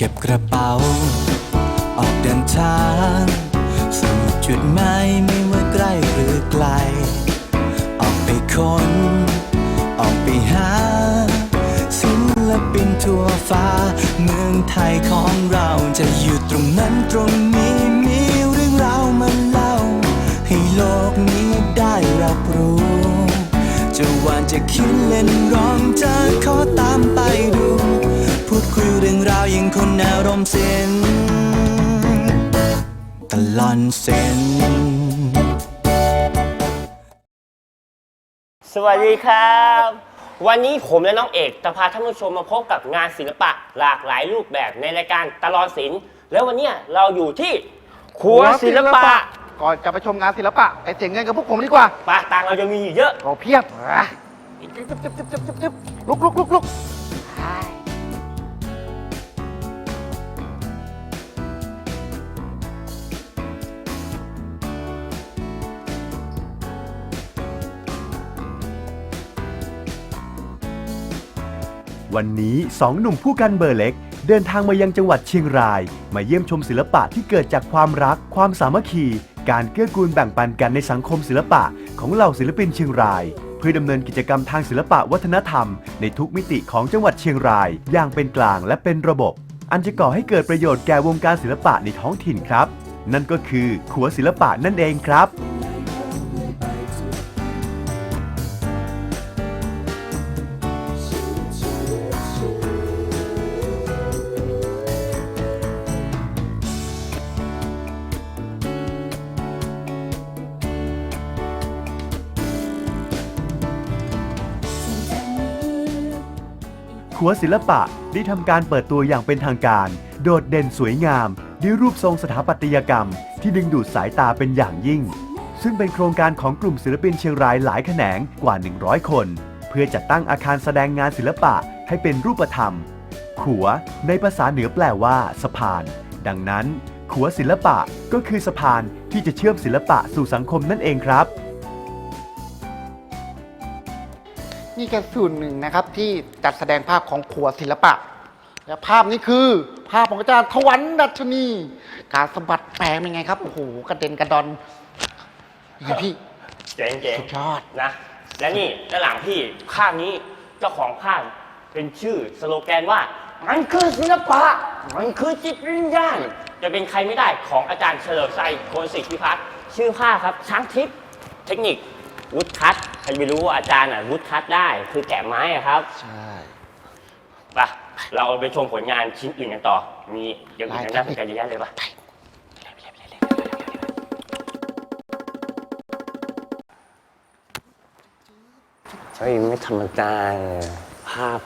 เก็บกระเป๋า ออกเดินทางสู่จุดหมายไม่ว่าใกล้หรือไกล ออกไปค้น ออกไปหา ศิลปินทั่วฟ้า เมืองไทยของเราจะอยู่ตรงนั้นตรงนี้มีเรื่องราวมาเล่า ให้โลกนี้ได้รับรู้ จะหวานจะคิดเล่นร้องจะขอตามไปดู เรื่องราวยังคนอารมณ์เส้นตลอนเส้นสวัสดีครับ วันนี้ผมและน้องเอกจะพาท่านผู้ชมมาพบกับงานศิลปะหลากหลายรูปแบบในรายการตลอดศิลป์แล้ววันเนี้ยเราอยู่ที่ครัวศิลปะก่อนจะไปชมงานศิลปะไปเสียเงินกับพวกผมดีกว่าปาตังเราจะมีอยู่เยอะก็เพียบอะจึ๊บจึ๊บจึ๊บจึ๊บจึ๊บจึ๊บลุกลุกลุกลุก วันนี้สองหนุ่มผู้กันเบอร์เล็ก เดินทางมายังจังหวัดเชียงราย มาเยี่ยมชมศิลปะที่เกิดจากความรัก ความสามัคคี การเกื้อกูลแบ่งปันกันในสังคมศิลปะของเหล่าศิลปินเชียงราย เพื่อดำเนินกิจกรรมทางศิลปะวัฒนธรรม ในทุกมิติของจังหวัดเชียงราย อย่างเป็นกลางและเป็นระบบ อันจะก่อให้เกิดประโยชน์แก่วงการศิลปะในท้องถิ่นครับ นั่นก็คือขัวศิลปะนั่นเองครับ ศิลปะได้ทำการเปิดตัวอย่างเป็นทางการ โดดเด่นสวยงามด้วยรูปทรงสถาปัตยกรรม ที่ดึงดูดสายตาเป็นอย่างยิ่ง ซึ่งเป็นโครงการของกลุ่มศิลปินเชียงรายหลายแขนงกว่า 100 คน เพื่อจัดตั้งอาคารแสดงงานศิลปะให้เป็นรูปธรรม ขัว ในภาษาเหนือแปลว่าสะพาน ดังนั้น ขัวศิลปะก็คือสะพานที่จะเชื่อมศิลปะสู่สังคมนั่นเองครับ นี่แค่ส่วนหนึ่งนะครับที่จัดแสดงภาพของขัวศิลปะ และภาพนี้คือภาพของอาจารย์ทวันดัชนี การสะบัดแปลงเป็นไงครับ โอ้โห กระเด็นกระดอนนี่พี่ เจ๋งสุดยอดๆนะ และนี่ด้านหลังพี่ภาพนี้เจ้าของภาพเป็นชื่อสโลแกนว่า มันคือศิลปะ มันคือจิตวิญญาณจะเป็นใครไม่ได้ของอาจารย์เฉลิมชัยโคนศิษย์พิพัฒน์ชื่อภาพครับช้างทิพย์เทคนิควุฒคัตใครไม่รู้ว่าอาจารย์อะวุฒคัตได้ คือแกะไม้อะครับใช่ไปเราไปชมผลงานชิ้นอื่นกันต่อ มีอย่างอื่นน่าสนใจเยอะแยะเลยปะเฮ้ยไม่ธรรมดาเลยภาพ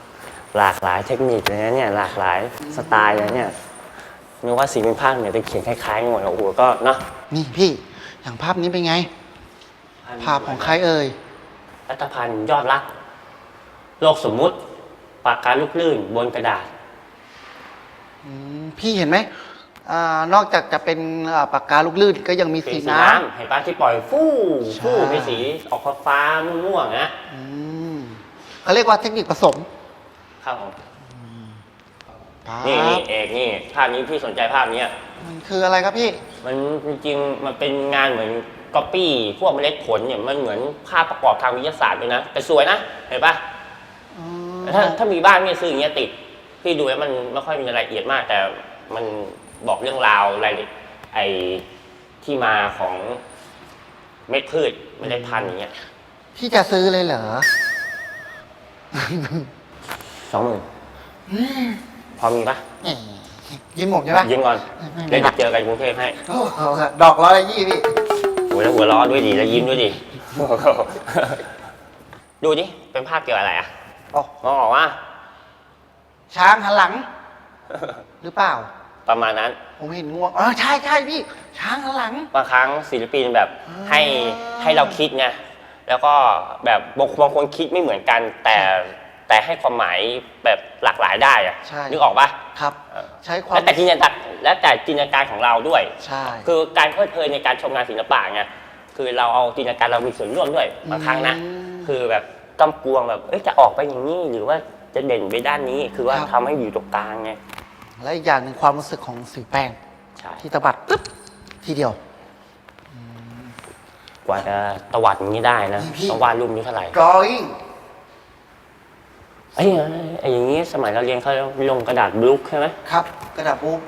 หลากหลายเทคนิคเลยนะเนี่ยหลากหลายสไตล์เลยเนี่ยนึกว่าสีเป็นภาคเหนือจะเขียนคล้ายๆกันหมดโอ้โหก็เนาะนี่พี่ อย่างภาพนี้เป็นไง ภาพของใครเอ่ย รัฐพันธ์ยอดรัก โลกสมมุติ ปากกาลูกลื่น บนกระดาษ อืมพี่เห็นไหมอานอกจากจะเป็นอ่าปากกาลูกลื่นก็ยังมีสีสีสีน้น้ำเห็นปะที่ปล่อยฟู่ใช่ฟู่เป็นสีออกฟ้าๆม่วงๆนะำอืมเขาเรียกว่าเทคนิคผสมครับผมภาพนี่นี่เอกนี่ภาพนี้พี่สนใจภาพเนี้ย มันคืออะไรครับพี่ มันจริงๆมันเป็นงานเหมือน ก๊อปปี้พวกเมล็ดผลเนี่ยมันเหมือนภาพประกอบทางวิทยาศาสตร์ด้วยนะแต่สวยนะเห็นปะแต่ถ้าถ้ามีบ้านไม่ซื้ออย่างเงี้ยติดพี่ดูแล้วมันไม่ค่อยมีรายละเอียดมาก แต่มันบอกเรื่องราวรายละเอียดไอ้ที่มาของเม็ดพืชเมล็ดพันธุ์อย่างเงี้ยพี่จะซื้อเลยเหรอสองหมื่นพอมีปะแหมยิ้มผมใช่ปะยืมก่อนไม่เดี๋ยวไม่จะเจอกันกรุงเทพให้โอ้โหดอกร้อยละยี่พี่ โอ้ยแล้วหัวเร้อด้วยดิแล้วยิ้มด้วยดิดูดิเป็นภาพเกี่ยวอะไรอะโอ้มองออกว่าช้างหันหลัง หรือเปล่า ประมาณนั้น ผมเห็นงวงเออใช่ใช่พี่ ช้างหันหลังบางครั้งศิลปินแบบให้อ่าให้เราคิดไงแล้วก็แบบบางบางคนคิดไม่เหมือนกัน แต่ แต่ให้ความหมายแบบหลากหลายได้อะใช่ นึกออกปะครับ เออใช้ความแล้วแต่จินตนาการแล้วแต่จินตนาการของเราด้วย ใช่ คือการเพลิดเพลินในการชมงานศิลปะไงคือเราเอาจินตนาการเรามีส่วนร่วมด้วยบางครั้งนะ อืมคือแบบกำกวงแบบเอ้ยจะออกไปอย่างนี้หรือว่าจะเด่นไปด้านนี้ คือว่าครับ ทำให้อยู่ตรงกลางไงและอีกอย่างหนึ่งความรู้สึกของสีแป้งใช่ที่ตะบัดปึ๊บทีเดียว กว่าจะตวัดอย่างนี้ได้นะนี่พี่ ต้องวาดรูปนี้เท่าไหร่ drawing ไอ้ยไอ้อย่างนี้สมัยเราเรียนเขาลงกระดาษบลุกใช่ไหมครับ กระดาษบุ๊ก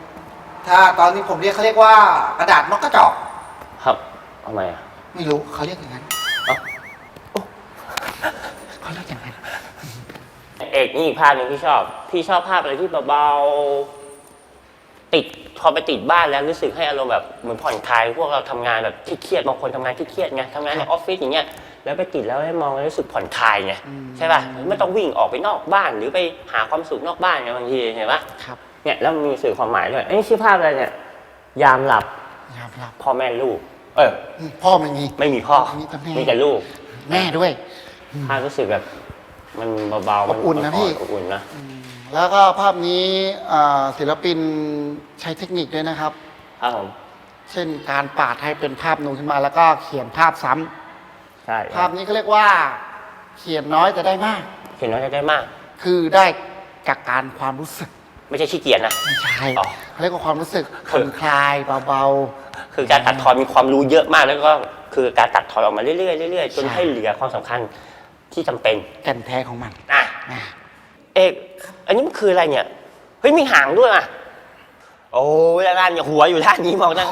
ถ้าตอนนี้ผมเรียกเขาเรียกว่ากระดาษนกกระจอกครับทำไมอะไม่รู้เขาเรียกอย่างนั้นเอ้าโอ้เขาเรียกอย่างนั้นเอกนี่อีกภาพหนึ่งที่ชอบ พี่ชอบภาพอะไรที่เบาๆติดพอไปติดบ้านแล้วรู้สึกให้อารมณ์แบบเหมือนผ่อนคลายพวกเราทำงานแบบที่เครียดบางคนทำงานที่เครียดไงทำงานในออฟฟิศอย่างเงี้ย แล้วไปติดแล้วให้มองแล้วรู้สึกผ่อนคลายไงใช่ป่ะไม่ต้องวิ่งออกไปนอกบ้านหรือไปหาความสุขนอกบ้านไงบางทีเห็นปะครับเนี่ยแล้วมันมีสื่อความหมายด้วยเอ้ยชื่อภาพอะไรเนี่ย ยามหลับยามรับพ่อแม่ลูก เอออืมพ่อไม่มีไม่มีพ่อมีแต่แม่มีแต่ลูก แม่ด้วยภาพรู้สึกแบบมันเบาๆมัอบอุ่นนะพี่อบอุ่นนะแล้วก็ภาพนี้อ่าศิลปินใช้เทคนิคด้วยนะครับครับผมเช่นการปาดให้เป็นภาพนูนขึ้นมาแล้วก็เขียนภาพซ้ำ ใช่ภาพนี้ก็เรียกว่า เขียนน้อยแต่ได้มากเห็นน้อยจะได้มาก คือได้จากการความรู้สึก ไม่ใช่ขี้เกียจนะ ไม่ใช่อ๋อ เขาเรียกว่าความรู้สึกคือผ่อนคลายเบาคือการตัดทอนมีความรู้เยอะมากแล้วก็คือการตัดทอนออกมาเรื่อยๆเรื่อยๆจนใช่ให้เหลือความสำคัญที่จำเป็นๆแก่นแท้ของมันอะอะเอกอันนี้มันคืออะไรเนี่ยเฮ้ยมีหางด้วยอะ โอ้ยแล้วด้านเนี่ยหัวอยู่ด้านนี้มองด้าน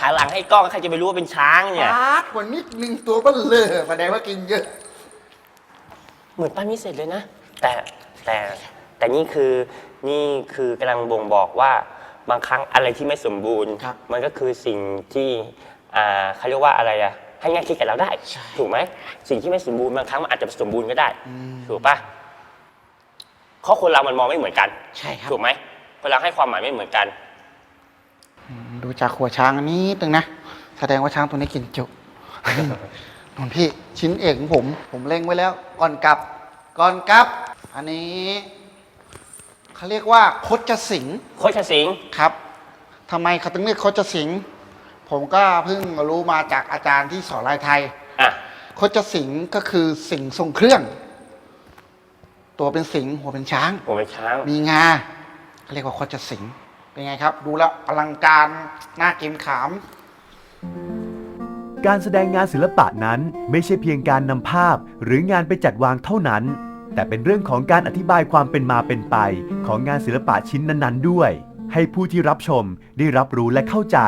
หาหลังให้กล้องใครจะไปรู้ว่าเป็นช้างเนี่ยปาดกว่านิดนึงตัวเบ้ลเลยแสดงว่ากินเยอะ เหมือนปั้นไม่เสร็จเลยนะ แต่แต่แต่นี่คือนี่คือกำลังบ่งบอกว่าบางครั้งอะไรที่ไม่สมบูรณ์ ครับมันก็คือสิ่งที่อ่าเขาเรียกว่าอะไรอะให้ง่ายคิดกับเราได้ ใช่ ถูกไหมสิ่งที่ไม่สมบูรณ์บางครั้งมันอาจจะสมบูรณ์ก็ได้ ถูกปะเพราะคนเรามันมองไม่เหมือนกัน ใช่ครับ ถูกไหมคนเราให้ความหมายไม่เหมือนกัน ดูจากหัวช้างอันนี้ตึงนะ แสดงว่าช้างตัวนี้กินจุนนพี่ชิ้นเอกของผม ผมเล็งไว้แล้วก่อนกลับก่อนกลับ อันนี้เขาเรียกว่าคดจะสิงโคชสิงห์ครับทำไมเขาถึงเรียกคดจะสิง ผมก็เพิ่งรู้มาจากอาจารย์ที่สอนลายไทย อะ คดจะสิงก็คือสิงทรงเครื่อง ตัวเป็นสิงหัวเป็นช้าง ผมเป็นช้าง มีงาเขาเรียกว่าคดจะสิง เป็นไงครับ ดูแล้วอลังการน่าเกรงขาม การแสดงงานศิลปะนั้นไม่ใช่เพียงการนำภาพหรืองานไปจัดวางเท่านั้น แต่เป็นเรื่องของการอธิบายความเป็นมาเป็นไป ของงานศิลปะชิ้นนั้นๆ ด้วย ให้ผู้ที่รับชมได้รับรู้และเข้าใจ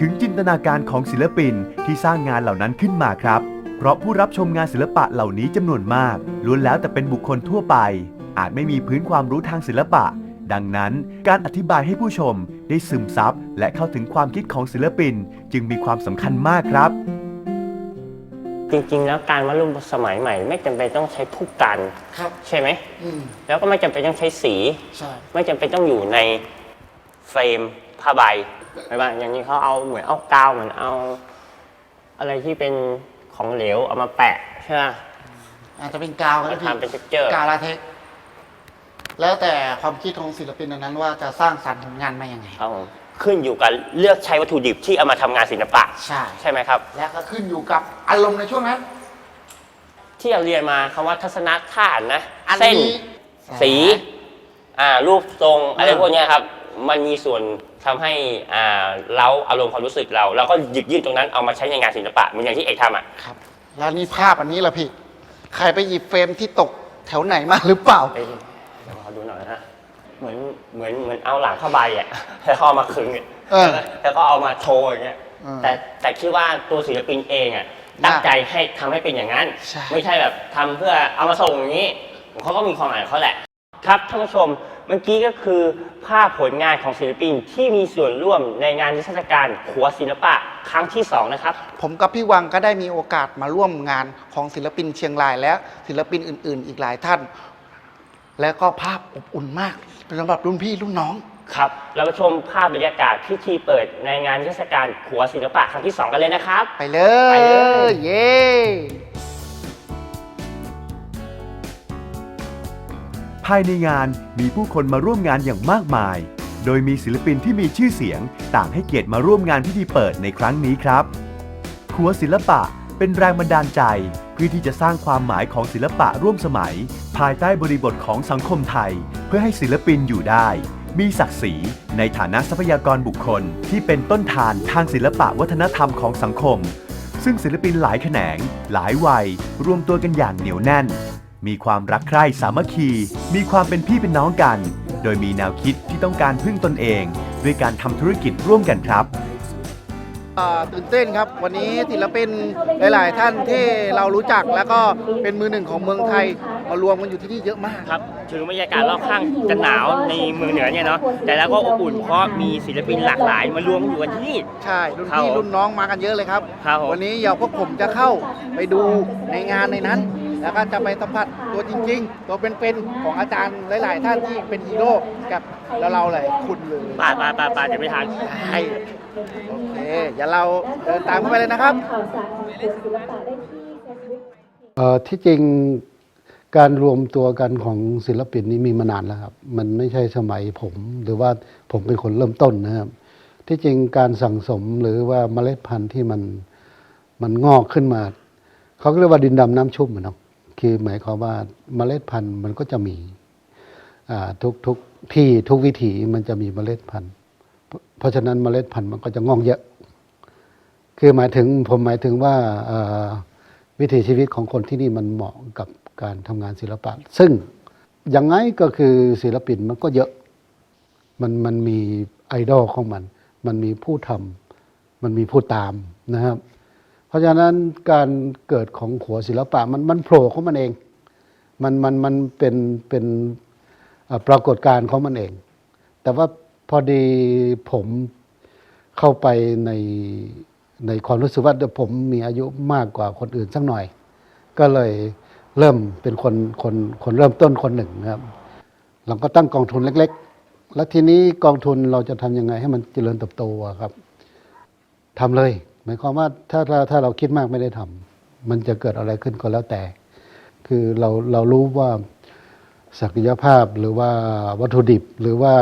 ถึงจินตนาการของศิลปินที่สร้างงานเหล่านั้นขึ้นมาครับ เพราะผู้รับชมงานศิลปะเหล่านี้จำนวนมากล้วนแล้วแต่เป็นบุคคลทั่วไป อาจไม่มีพื้นความรู้ทางศิลปะ ดังนั้น การอธิบายให้ผู้ชมได้ซึมซับและเข้าถึงความคิดของศิลปิน จึงมีความสำคัญมากครับ จริงๆ แล้วการวาดรูปสมัยใหม่ ไม่จำเป็นต้องใช้ผู้กันครับ ใช่ไหม อืม แล้วก็ไม่จำเป็นต้องใช้สี ใช่ ไม่จำเป็นต้องอยู่ในเฟรมผ้าใบใช่ป่ะอย่างนี้เขาเอาเหมือนเอากาวเหมือนเอา อะไรที่เป็นของเหลวเอามาแปะใช่ไหม อาจจะเป็นกาวก็ได้มาพี่ทำเป็น texture กาวลาเทคซ์ แล้วแต่ความคิดของศิลปินนั้นว่าจะสร้างสรรค์ผลงานมาอย่างไง ครับผมขึ้นอยู่กับเลือกใช้วัตถุดิบที่เอามาทำงานศิลปะ ใช่ ใช่ไหมครับ และก็ขึ้นอยู่กับอารมณ์ในช่วงนั้น ที่เราเรียนมาคำว่าทัศนคตินะอันเส้น นี้ สีอ่ารูปทรงอะไรอืมพวกเนี้ยครับ มันมีส่วนทำให้อ่าเราอารมณ์ความรู้สึกเราเราก็หยิบยื่นตรงนั้นเอามาใช้ในงานศิลปะเหมือนอย่างที่เอกทำอะครับ แล้วนี่ภาพอันนี้ล่ะพี่ ใครไปหยิบเฟรมที่ตกแถวไหนมาหรือเปล่า เเหมือนเหมือนเหมือนเอาหลังผ้าใบอะแล้วก็เอามาขึงอะเออแล้วก็เอามาโชว์อย่างเงี้ย เออแต่แต่คิดว่าตัวศิลปินเองอะตั้งใจให้ทำให้เป็นอย่างนั้น ใช่ ไม่ใช่แบบทำเพื่อเอามาส่งอย่างนี้เขาก็มีความหมายของเขาแหละ ครับท่านผู้ชมเมื่อกี้ก็คือภาพผลงานของศิลปินที่มีส่วนร่วมในงานนิทรรศการขัวศิลปะครั้งที่สองนะครับ ผมกับพี่วังก็ได้มีโอกาสมาร่วมงานของศิลปินเชียงรายและศิลปินอื่น ๆ อีกหลายท่าน แล้วก็ภาพอบอุ่นมากเป็นสำหรับรุ่นพี่รุ่นน้อง ครับ เราไปชมภาพบรรยากาศพิธีเปิดในงานนิทรรศการขัวศิลปะครั้งที่สองกันเลยนะครับ ไปเลไปยเลยเย้ภายในงานมีผู้คนมาร่วมงานอย่างมากมาย โดยมีศิลปินที่มีชื่อเสียง ต่างให้เกียรติมาร่วมงานพิธีเปิดในครั้งนี้ครับครัวศิลปะ เป็นแรงบันดาลใจ เพื่อที่จะสร้างความหมายของศิลปะร่วมสมัย ภายใต้บริบทของสังคมไทย เพื่อให้ศิลปินอยู่ได้ มีศักดิ์ศรีในฐานะทรัพยากรบุคคล ที่เป็นต้นทานทางศิลปะวัฒนธรรมของสังคม ซึ่งศิลปินหลายแขนง หลายวัย รวมตัวกันอย่างเหนียวแน่น มีความรักใคร่สามัคคี มีความเป็นพี่เป็นน้องกัน โดยมีแนวคิดที่ต้องการพึ่งตนเอง ด้วยการทำธุรกิจร่วมกันครับ ตื่นเต้นครับวันนี้ศิลปินหลาย ๆ ท่านที่เรารู้จักแล้วก็เป็นมือหนึ่งของเมืองไทยมารวมกันอยู่ที่นี่เยอะมากครับถึงบรรยากาศรอบข้างจะหนาวในเมืองเหนือเนี่ยเนาะแต่แล้วก็อบอุ่นเพราะมีศิลปินหลากหลายมารวมอยู่กันที่นี่ใช่รุ่นครับพี่ผมรุ่นน้องมากันเยอะเลยครับครับผมวันนี้เดี๋ยวพวกผมจะเข้าไปดูในงานในนั้น แล้วก็จะไปสัมผัสตัวจริง ๆ ตัวเป็นๆของอาจารย์หลาย ๆ ท่านที่เป็นฮีโร่กับเราเราๆหลายคุณเลยป่าป่าป่าป่าจะไม่ทันใช่ โอเคอย่าเราเดินตามเข้าไปเลยนะครับข่าวสารของศิลปะได้ที่ Facebook เอ่อที่จริงการรวมตัวกันของศิลปินนี้มีมานานแล้วครับ มันไม่ใช่สมัยผม หรือว่าผมเป็นคนเริ่มต้นนะครับ ที่จริงการสั่งสมหรือว่าเมล็ดพันธุ์ที่มันมันงอกขึ้นมา เขาก็เรียกว่าดินดำน้ำชุ่มอะเนาะคือหมายความว่าเมล็ดพันธุ์มันก็จะมีอ่าทุกทุกที่ทุกวิถีมันจะมีเมล็ดพันธุ์ เพราะฉะนั้นเมล็ดพันธุ์มันก็จะงอกเยอะ คือหมายถึงผมหมายถึงว่าวิถีชีวิตของคนที่นี่มันเหมาะกับการทำงานศิลปะ ซึ่งยังไงก็คือศิลปินมันก็เยอะ มันมันมีไอดอลของมัน มันมีผู้ทำมันมีผู้ตามนะครับ เพราะฉะนั้นการเกิดของขัวศิลปะมันมันโผล่ของมันเอง มันมันมันเป็นเป็นปรากฏการณ์ของมันเอง แต่ว่า พอดีผมเข้าไปในในความรู้สึกว่าเดี๋ยวผมมีอายุมากกว่าคนอื่นสักหน่อย ก็เลยเริ่มเป็นคนคนคนเริ่มต้นคนหนึ่งครับ เราก็ตั้งกองทุนเล็ก ๆ แล้วทีนี้กองทุนเราจะทำยังไงให้มันเจริญเติบโตครับทำเลย หมายความว่าถ้าถ้าถ้าเราคิดมากไม่ได้ทำมันจะเกิดอะไรขึ้นก็แล้วแต่ คือเราเรารู้ว่าศักยภาพหรือว่าวัตถุดิบหรือว่า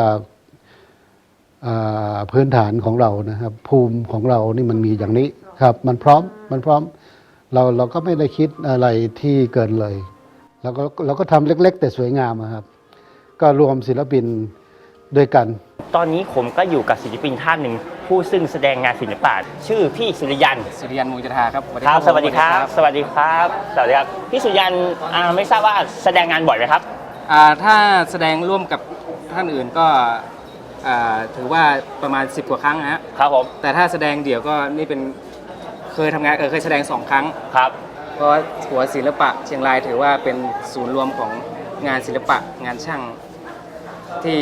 พื้นฐานของเรานะครับ ภูมิของเรานี่มันมีอย่างนี้ครับ มันพร้อมมันพร้อม เราเราก็ไม่ได้คิดอะไรที่เกินเลยเราก็เราก็ทำเล็ก ๆ แต่สวยงามอะครับ ก็รวมศิลปินด้วยกัน ตอนนี้ผมก็อยู่กับศิลปินท่านหนึ่งผู้ซึ่งแสดงงานศิลปะชื่อพี่สุริยันสุริยันมูลจุธาครับครับ สวัสดีครับ สวัสดีครับสวัสดีครับพี่สุริยันอ่าไม่ทราบว่าแสดงงานบ่อยไหมครับอ่าถ้าแสดงร่วมกับท่านอื่นก็ อ่าถือว่าประมาณ 10 กว่าครั้งนะฮะครับผมแต่ถ้าแสดงเดี่ยวก็นี่เป็นเคยทำงานเออเคยแสดง 2 ครั้ง ครับ เพราะหัวศิลปะเชียงรายถือว่าเป็นศูนย์รวมของงานศิลปะงานช่าง ที่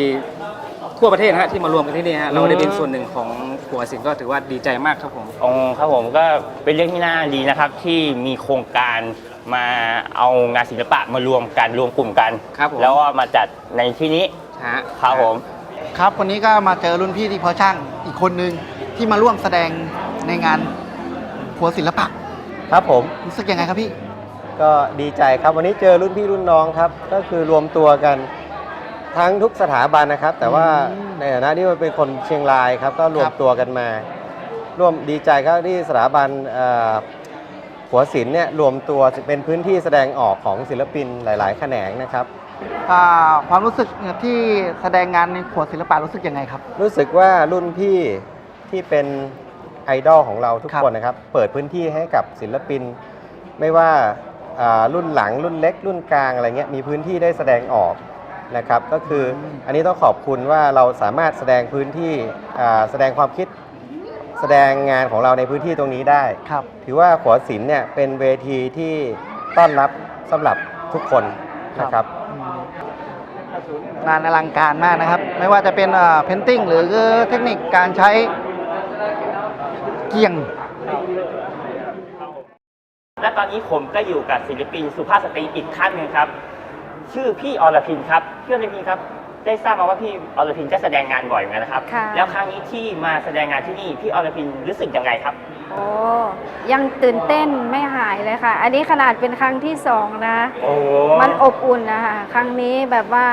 ทั่วประเทศนะฮะที่มารวมกันที่นี่ฮะเราได้เป็นส่วนหนึ่งของหัวศิลป์ก็ถือว่าดีใจมากครับผมองค์ครับผมก็เป็นเรื่องที่น่าดีนะครับที่มีโครงการมาเอางานศิลปะมารวมกันรวมกลุ่มกัน ครับผม แล้วก็มาจัดในที่นี้ ฮะครับผม ครับวันนี้ก็มาเจอรุ่นพี่ที่เพาะช่างอีกคนนึงที่มาร่วมแสดงในงานขัวศิลปะครับผม รู้สึกยังไงครับพี่ ก็ดีใจครับวันนี้เจอรุ่นพี่รุ่นน้องครับ ก็คือรวมตัวกันทั้งทุกสถาบันนะครับ แต่ว่าอืมในฐานะที่มันเป็นคนเชียงรายครับ ก็รวคมรับ ตัวกันมา ร่วมดีใจครับที่สถาบันเอ่อหัวศิลป์เนี่ยรวมตัวเป็นพื้นที่แสดงออกของศิลปินหลาย ๆ แขนงนะครับอ่า ความรู้สึกที่แสดงงานในขัวศิลปะรู้สึกยังไงครับ รู้สึกว่ารุ่นพี่ที่เป็นไอดอลของเราทุกครับคนนะครับ เปิดพื้นที่ให้กับศิลปิน ไม่ว่าอ่ารุ่นหลังรุ่นเล็ก รุ่นกลางอะไรเงี้ยมีพื้นที่ได้แสดงออกนะครับ ก็คืออันนี้ต้องขอบคุณว่าเราสามารถแสดงพื้นที่อ่าแสดงความคิดแสดงงานของเราในพื้นที่ตรงนี้ได้ครับถือว่าขวศิลป์เนี่ยเป็นเวทีที่ต้อนรับสำหรับทุกคนนะครับ งานอลังการมากนะครับ ไม่ว่าจะเป็นเพนติ้งหรือเทคนิคการใช้เกียง และตอนนี้ผมก็อยู่กับศิลปินสุภาพสตรีอีกท่านหนึงครับ ชื่อพี่อรพินครับพี่อรพินครับได้ทราบมาว่าพี่อรพินจะแสดงงานบ่อยเหมือนกันนะครับค่ะแล้วครั้งนี้ที่มาแสดงงานที่นี่พี่อรพินรู้สึกยังไงครับ โอ้ยังตื่นเต้นไม่หายเลยค่ะ อันนี้ขนาดเป็นครั้งที่สองนะ โอ้มันอบอุ่นนะคะครั้งนี้แบบว่า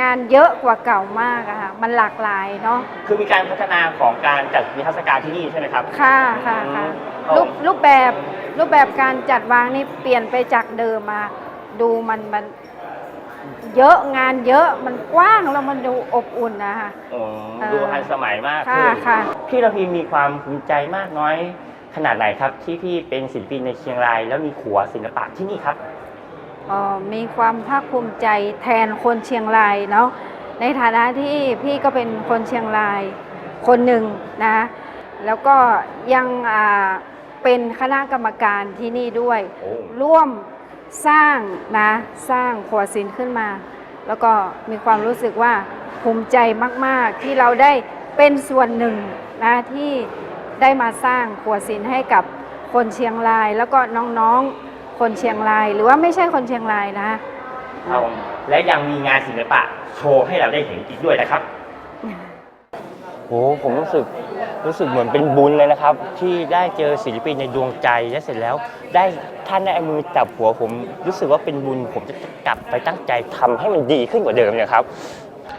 งานเยอะกว่าเก่ามากอะค่ะ มันหลากหลายเนาะ คือมีการพัฒนาของการจัดนิทรรศการที่นี่ใช่ไหมครับ ค่ะค่ะค่ะอืมรูปรูปแบบรูปแบบการจัดวางนี่เปลี่ยนไปจากเดิมมา ดูมันมัน เยอะงานเยอะมันกว้างแล้วมันดูอบอุ่นนะคะโอ้เอ่อดูทันสมัยมากค่ะขึ้นค่ะ พี่ระพีมีความภูมิใจมากน้อยขนาดไหนครับ ที่พี่เป็นศิลปินในเชียงราย แล้วมีขัวศิลปะที่นี่ครับ เอ่อมีความภาคภูมิใจแทนคนเชียงรายเนาะในฐานะที่พี่ก็เป็นคนเชียงรายคนหนึ่งนะแล้วก็ยังอ่าเป็นคณะกรรมการที่นี่ด้วยโอ้ร่วม สร้างนะสร้างขวดศิลป์ขึ้นมา แล้วก็มีความรู้สึกว่าภูมิใจมาก ๆ ที่เราได้เป็นส่วนหนึ่งนะที่ได้มาสร้างขวดศิลป์ให้กับคนเชียงราย แล้วก็น้องๆคนเชียงราย หรือว่าไม่ใช่คนเชียงรายนะเอาและยังมีงานศิลปะโชว์ให้เราได้เห็นอีกด้วยนะครับโอ้ผมรู้สึก รู้สึกเหมือนเป็นบุญเลยนะครับ ที่ได้เจอศิลปินในดวงใจและเสร็จแล้ว ได้ท่านได้เอามือจับหัวผม รู้สึกว่าเป็นบุญผมจะกลับไปตั้งใจทำให้มันดีขึ้นกว่าเดิมนี่ยครับ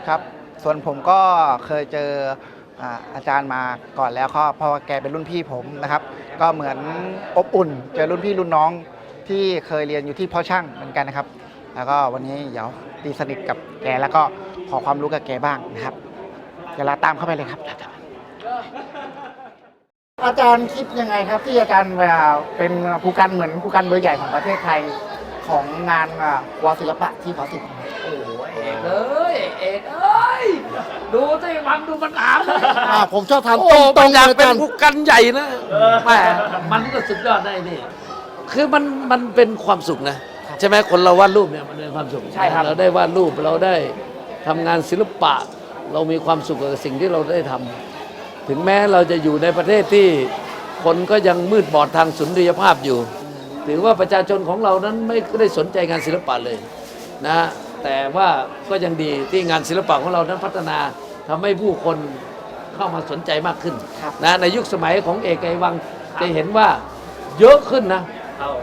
ครับ ส่วนผมก็เคยเจออาจารย์มาก่อนแล้วก็เพราะแกเป็นรุ่นพี่ผมนะครับ ก็เหมือนอบอุ่นเจอรุ่นพี่รุ่นน้องที่เคยเรียนอยู่ที่พ่อช่างเหมือนกันนะครับ แล้วก็วันนี้เดี๋ยวตีสนิทกับแกแล้วก็ขอความรู้กับแกบ้างนะครับเดี๋ยวเราตามเข้าไปเลยครับ อาจารย์คิดยังไงครับ ที่อาจารย์เวลาเป็นผู้กันเหมือนผู้กันเบอร์ใหญ่ของประเทศไทยของงานอ่าวาศิลปะที่พอสิทธิ์โอ้ยเอกเอ้ยเอกเอ้ยดูสิวังดูมันถามเลยอ่าผมชอบทำโอ้ตรงมันๆอยากเลยเป็นอาจารย์ผู้กันใหญ่นะแหมมันก็สุดยอดได้นี่ คือมันมันเป็นความสุขนะ ใช่ไหมคนเราวาดรูปเนี่ยมันเป็นความสุขใช่ครับ เราได้วาดรูปเราได้ทำงานศิลปะ เรามีความสุขกับสิ่งที่เราได้ทำ ถึงแม้เราจะอยู่ในประเทศที่คนก็ยังมืดบอดทางสุนทรียภาพอยู่ ถือว่าประชาชนของเรานั้นไม่ได้สนใจงานศิลปะเลยนะแต่ว่าก็ยังดีที่งานศิลปะของเรานั้นพัฒนาทำให้ผู้คนเข้ามาสนใจมากขึ้นครับนะในยุคสมัยของเอกไกรวังจะเห็นว่าเยอะขึ้นนะ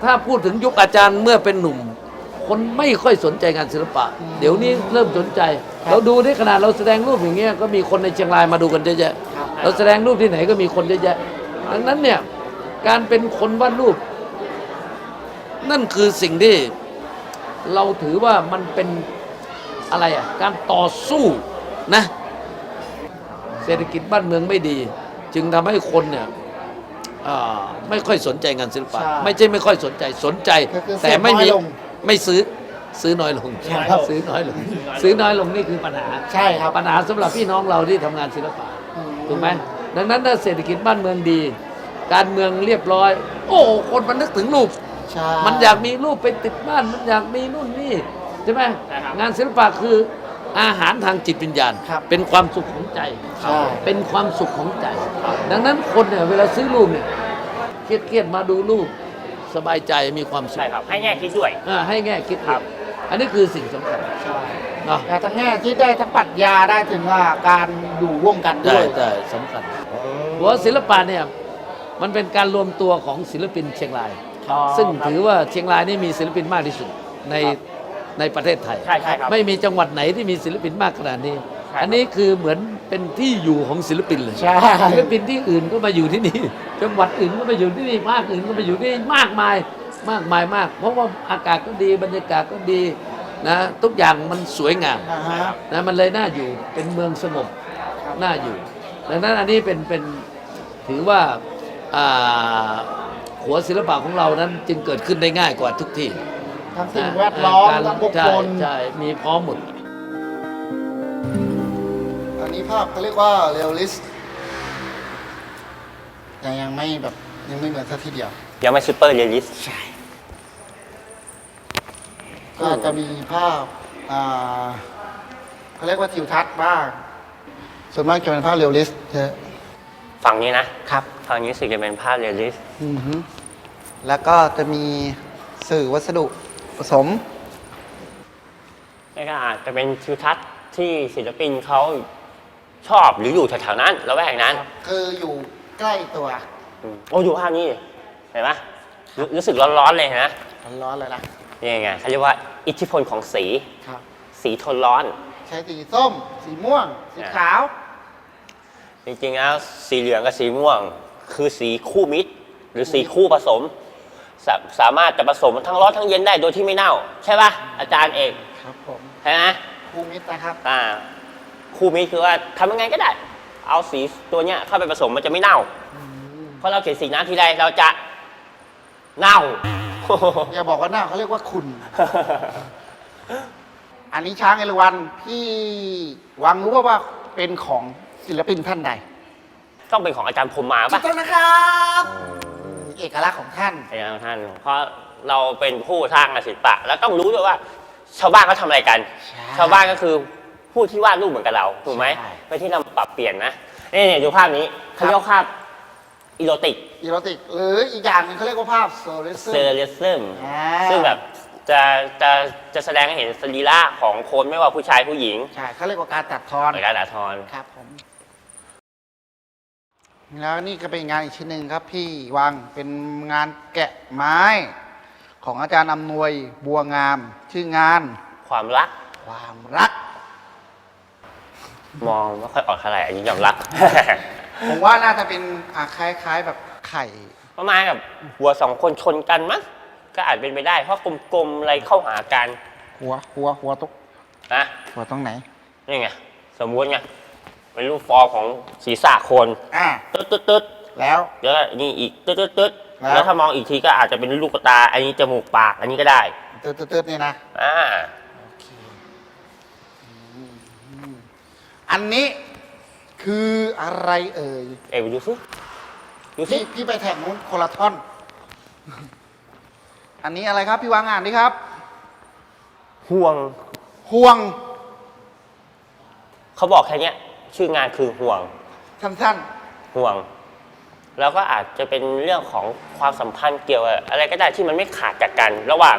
ถ้าพูดถึงยุคอาจารย์เมื่อเป็นหนุ่ม คนไม่ค่อยสนใจงานศิลปะ เดี๋ยวนี้เริ่มสนใจ เราดูที่ขนาดเราแสดงรูปอย่างเงี้ยก็มีคนในเชียงรายมาดูกันเยอะแยะครับ เราแสดงรูปที่ไหนก็มีคนเยอะแยะดังนั้นเนี่ยการเป็นคนวาดรูป นั่นคือสิ่งที่เราถือว่ามันเป็นอะไรอะการต่อสู้นะเศรษฐกิจบ้านเมืองไม่ดี จึงทำให้คนเนี่ยอ่าไม่ค่อยสนใจงานศิลปะใช่ไม่ใช่ไม่ค่อยสนใจสนใจก็คือแต่ไม่มีซื้อน้อยลงไม่ซื้อซื้อน้อยลงใช่ครับซื้อน้อยลง ซื้อน้อยลงนี่คือปัญหาใช่ครับปัญหาสำหรับพี่น้องเราที่ทำงานศิลปะอืม ถูกไหมดังนั้นถ้าเศรษฐกิจบ้านเมืองดี การเมืองเรียบร้อย โอ้คนมันนึกถึงรูป ใช่มันอยากมีรูปไปติดบ้าน มันอยากมีนู่นนี่ใช่ไหมใช่ครับงานศิลปะคืออาหารทางจิตวิญญาณ ครับเป็นความสุขของใจ ใช่ เป็นความสุขของใจ ดังนั้นคนเนี่ยเวลาซื้อรูปเนี่ยเครียดเครียดๆมาดูรูปสบายใจมีความสุข ใช่ครับ ให้แง่คิดด้วย อ่าให้แง่คิดครับ อันนี้คือสิ่งสำคัญใช่เนาะแต่ทั้งแง่คิดได้ทั้งปรัชญาได้ถึงว่าการอยู่ร่วมกันด้ใช่วย ใช่สำคัญเพราะว่าศิลปะเนี่ยมันเป็นการรวมตัวของศิลปินเชียงราย อ๋อซึ่งถือว่าเชียงรายนี่มีศิลปินมากที่สุดในในประเทศไทย ใช่ใช่ครับไม่มีจังหวัดไหนที่มีศิลปินมากขนาดนี้ ใช่ครับ อันนี้คือเหมือนเป็นที่อยู่ของศิลปินเลยใช่ ศิลปินที่อื่นก็มาอยู่ที่นี่ จังหวัดอื่นก็มาอยู่ที่นี่ภาคอื่นก็มาอยู่ที่นี่มากมาย มากมายมาก เพราะว่าอากาศก็ดีบรรยากาศก็ดีนะทุกอย่างมันสวยงามอ่าฮะ นะมันเลยน่าอยู่เป็นเมืองสงบน่าอยู่ ดังนั้นอันนี้เป็นเป็นถือว่าอ่าหัวศิลปะของเรานั้นจึงเกิดขึ้นได้ง่ายกว่าทุกที่ทั้งสิ่งแวดล้อมการทั้งบุคใช่คลใช่มีพร้อมหมด อันนี้ภาพเขาเรียกว่าเรียลลิสแต่ยังไม่แบบยังไม่เหมือนสักทีเดียวยังไม่ซูเปอร์เรียลลิสต์ ก็จะมีภาพอ่าเขาเรียกว่าทิวทัศน์บ้าง ส่วนมากจะเป็นภาพเรียลลิสต์เยอะฝั่งนี้นะครับฝั่งนี้สึกจะเป็นภาพเรียลลิสต์อือฮึแล้วก็จะมีสื่อวัสดุผสมนี่ก็อาจจะเป็นทิวทัศน์ที่ศิลปินเขาชอบหรืออยู่แถวๆนั้นละแวกนั้น คืออยู่ใกล้ตัวอืมโอ้ดูภาพนี้ดิเห็นไหมรู้รู้สึกร้อนๆเลยนะร้อนๆเลยนะนี่ไงเขาเรียกว่า อิทธิพลของสี ครับ สีทนร้อน ใช้สีส้ม สีม่วง สีขาว จริงๆแล้วสีเหลืองกับสีม่วง คือสีคู่มิตร หรือสีคู่ผสมสาสามารถจะผสมทั้งร้อนทั้งเย็นได้โดยที่ไม่เน่า ใช่ป่ะอาจารย์เอกคครับผมใช่ไหมครูมิตรนะครับ อ่าคู่มิตรคือว่าทำยังไงก็ได้ เอาสีตัวเนี้ยเข้าไปผสมมันจะไม่เน่า เพราะเราเขียนสีน้ำทีไรเราจะเน่า อย่าบอกว่าหน้าเขาเรียกว่าคุณ อันนี้ช้างเอราวันพี่วังรู้ว่าว่าเป็นของศิลปินท่านใดต้องเป็นของอาจารย์พรหมมาถูปะกต้องนะครับเอกลักษณ์ของท่าน อาจารย์ท่าน เพราะเราเป็นผู้สร้างงานศิลปะ แล้วต้องรู้ด้วยว่า ชาวบ้านเขาทำอะไรกัน ใช่ชาวบ้านก็คือผู้ที่วาดรูปเหมือนกับเราถูกไหมใช่ ไม่ที่เราปรับเปลี่ยนนะนี่นี่ดูภาพนี้เขาเรียกว่าภาพ อีโรติกอีโรติก หรืออีกอย่างหนึงเขาเรียกว่าภาพโซเลซึ เซอร์เรซึมอ่า ซึ่งแบบจะจะจะแสดงให้เห็นสรีระของคนไม่ว่าผู้ชายผู้หญิงใช่เขาเรียกว่าการตัดทอนในการด่าทอนครับผม แล้วนี่ก็เป็นงานอีกชิ้นหนึ่งครับ พี่วังเป็นงานแกะไม้ ของอาจารย์อำนวยบัวงาม ชื่องานความรักความรัก มองไม่ค่อยออกเท่าไหร่อันนี้ยอมรับ ผมว่าน่าจะเป็นอะคล้ายๆแบบไข่ ประมาณกับหัวสองคนชนกันมั้งก็อาจเป็นไปได้ เพราะกลมๆอะไรเข้าหากันหัวหัวหัวตรงนะหัวตรงไหน นี่ไงสมมุติไงเป็นรูปฟอร์มของศีรษะคนอ่าตึ๊ดตึ๊ดตึ๊ดแล้ว แล้วก็นี่อีกตึ๊ดตึ๊ดตึ๊ดแล้ว แล้วถ้ามองอีกทีก็อาจจะเป็นลูกตา อันนี้จมูกปากอันนี้ก็ได้ตืดตืดๆๆนี่นะอ่าอันนี้ คืออะไรเอ่ย เอ้ยไปดูสิดูสิพี่พี่ไปแถบนู้นคนละท่อน อันนี้อะไรครับ พี่วางอ่านดิครับ ห่วงห่วงเขาบอกแค่เนี้ย ชื่องานคือห่วง สั้นห่วง แล้วก็อาจจะเป็นเรื่องของความสัมพันธ์เกี่ยวกับอะไรก็ได้ที่มันไม่ขาดจากกัน ระหว่าง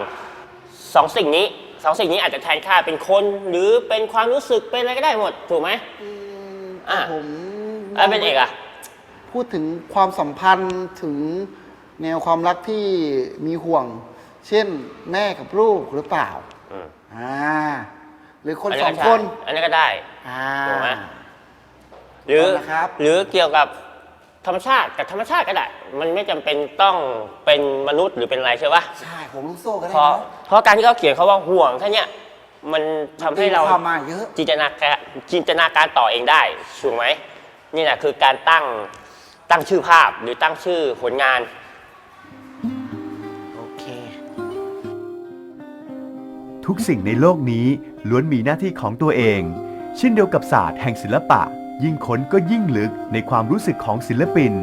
สองสิ่งนี้สองสิ่งนี้อาจจะแทนค่าเป็นคน หรือเป็นความรู้สึกเป็นอะไรก็ได้หมด ถูกไหม ๆอ่ะ ผมแล้วเป็นเอกอะพูดถึงความสัมพันธ์ถึงแนวความรักที่มีห่วง เช่นแม่กับลูกหรือเปล่า อืมอ่า หรือคนอัสองก็ใช่คนอันนี้ก็ได้ อ่า ถูกไหม หรือเอาละครับ หรือเกี่ยวกับธรรมชาติกับธรรมชาติก็ได้ มันไม่จำเป็นต้องเป็นมนุษย์หรือเป็นอะไรใช่ปะใช่ผมลูกโซ่ก็ได้เพราะนะเพราะการที่เขาเขียนเขาว่าห่วงแค่เนี้ย มันทำให้เราความหมายเยอะ จินตนาการจินตนาการต่อเองได้ถูกไหมนี่แหละคือการตั้งตั้งชื่อภาพหรือตั้งชื่อผลงาน โอเค ทุกสิ่งในโลกนี้ล้วนมีหน้าที่ของตัวเอง เช่นเดียวกับศาสตร์แห่งศิลปะ ยิ่งค้นก็ยิ่งลึกในความรู้สึกของศิลปิน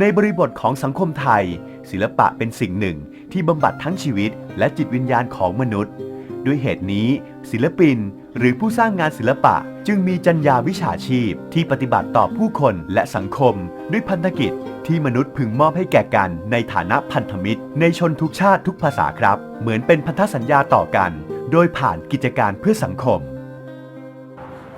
ในบริบทของสังคมไทย ศิลปะเป็นสิ่งหนึ่งที่บำบัดทั้งชีวิตและจิตวิญญาณของมนุษย์ ด้วยเหตุนี้ ศิลปิน หรือผู้สร้างงานศิลปะ จึงมีจรรยาวิชาชีพที่ปฏิบัติต่อผู้คนและสังคม ด้วยพันธกิจที่มนุษย์พึงมอบให้แก่กัน ในฐานะพันธมิตร ในชนทุกชาติทุกภาษาครับ เหมือนเป็นพันธสัญญาต่อกัน โดยผ่านกิจการเพื่อสังคม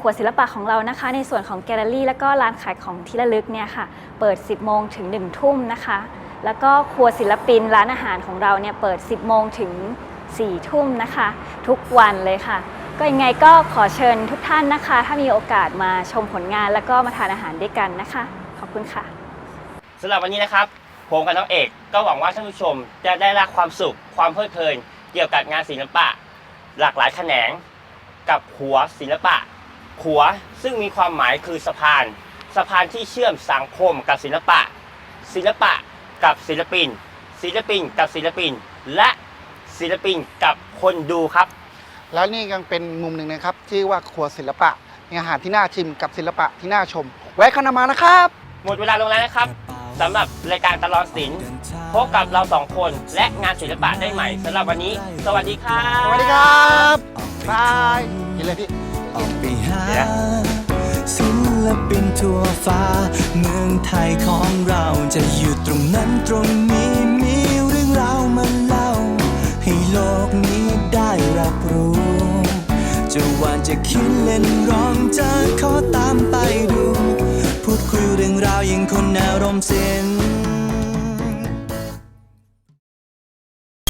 ขวดศิลปะของเรานะคะ ในส่วนของแกลเลอรี่ แล้วก็ร้านขายของที่ระลึกเนี่ยค่ะเปิด 10 โมงถึง 1 ทุ่มนะคะ แล้วก็ครัวศิลปินร้านอาหารของเราเนี่ยเปิด 10 โมงถึง 4 ทุ่มนะคะ ทุกวันเลยค่ะ ก็ยังไงก็ขอเชิญทุกท่านนะคะ ถ้ามีโอกาสมาชมผลงานแล้วก็มาทานอาหารด้วยกันนะคะ ขอบคุณค่ะ สำหรับวันนี้นะครับผมกับน้องเอกก็หวังว่าท่านผู้ชมจะได้รับความสุขความเพลิดเพลิน เกี่ยวกับงานศิลปะ หลากหลายแขนง กับหัวศิลปะ หัวซึ่งมีความหมายคือสะพาน สะพานที่เชื่อมสังคมกับศิลปะ ศิลปะกับศิลปิน ศิลปินกับศิลปิน และ ศิลปินกับคนดูครับ แล้วนี่ยังเป็นมุมหนึ่งนะครับที่ว่าครัวศิลปะมีอาหารที่น่าชิมกับศิลปะที่น่าชม แวะเข้ามานะครับ หมดเวลาลงแล้วนะครับสำหรับรายการตลอดศิลป์พบกับเราสองคนและงานศิลปะได้ใหม่สำหรับวันนี้ สวัสดีครับสวัสดีครับบายกินเลยพี่ออกไปหาศิลปินทั่วฟ้า เมืองไทยของเราจะอยู่ตรงนั้นตรงนี้ ให้โลกนี้ได้รับรู้ จะหวานจะคิดเล่นร้องจะขอตามไปดู พูดคุยเรื่องราวยังคนอารมณ์เส้น